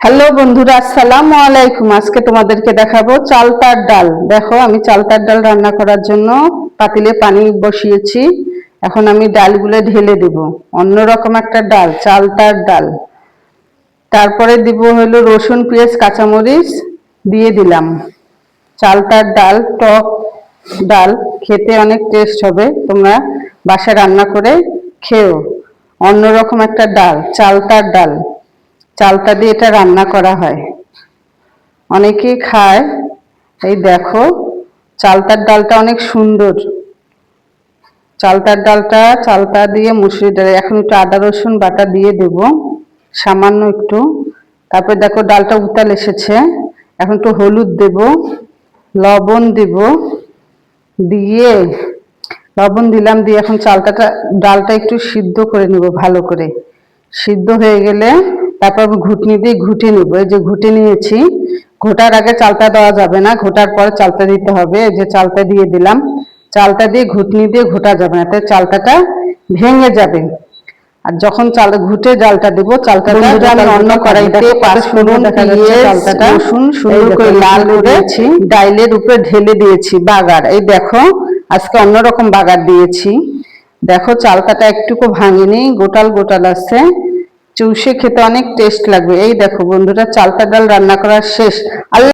Hello বন্ধুরা, আসসালামু আলাইকুম। আজকে তোমাদেরকে দেখাবো চালতার ডাল। দেখো, আমি চালতার ডাল রান্না করার জন্য পাতিলে পানি বসিয়েছি। এখন আমি ডালগুলো ঢেলে দেব। অন্যরকম একটা ডাল, চালতার ডাল। তারপরে দিব হলো রসুন, পেঁয়াজ, কাঁচামরিচ, দিয়ে দিলাম। চালতার ডাল, টক ডাল, খেতে অনেক টেস্ট হবে। তোমরা বাসায় রান্না করে খেও অন্যরকম একটা ডাল, চালতার ডাল। চালতা দিয়ে এটা রান্না করা হয়। অনেকেই খায়। এই দেখো চালতার ডালটা অনেক সুন্দর। চালতার ডালটা চালতা দিয়ে মুসুরি ডাল, এখন একটু আদা, রসুন বাটা দিয়ে দেব, সামান্য একটু। তারপর দেখো ডালটা উতাল এসেছে। এখন একটু হলুদ দেব, লবণ দেব, দিয়ে লবণ দিলাম দিয়ে এখন চালটাটা, ডালটা একটু সিদ্ধ করে নিব ভালো করে। সিদ্ধ হয়ে গেলে তারপর ঘুটনি দিয়ে ঘুটে নিব। এই যে ঘুটে নিয়েছি ঘোটার আগে চালটা দেওয়া যাবে না ঘোটার পরে চালটা দিতে হবে। এই যে চালটা দিয়ে দিলাম চালটা দিয়ে ঘুটনি দিয়ে ঘোটা যাবে না তাই চালটাটা ভেঙে যাবে। আর যখন চাল ঘুটে জালটা দিব চালটা আমি অন্য কড়াইতে পাঁচ ফোড়ন দিয়ে চালটাটা। রসুন সুন্দর করে লাল করেছি ডাইলের উপরে ঢেলে দিয়েছি বাগার। এই দেখো আজকে অন্যরকম বাগার দিয়েছি। দেখো চালটাটা একটুকু ভাঙেনি গোটাল গোটাল আছে। চুষে খেতে অনেক টেস্ট লাগবে। এই দেখো বন্ধুরা চালতা ডাল রান্না করা শেষ। আল্লাহ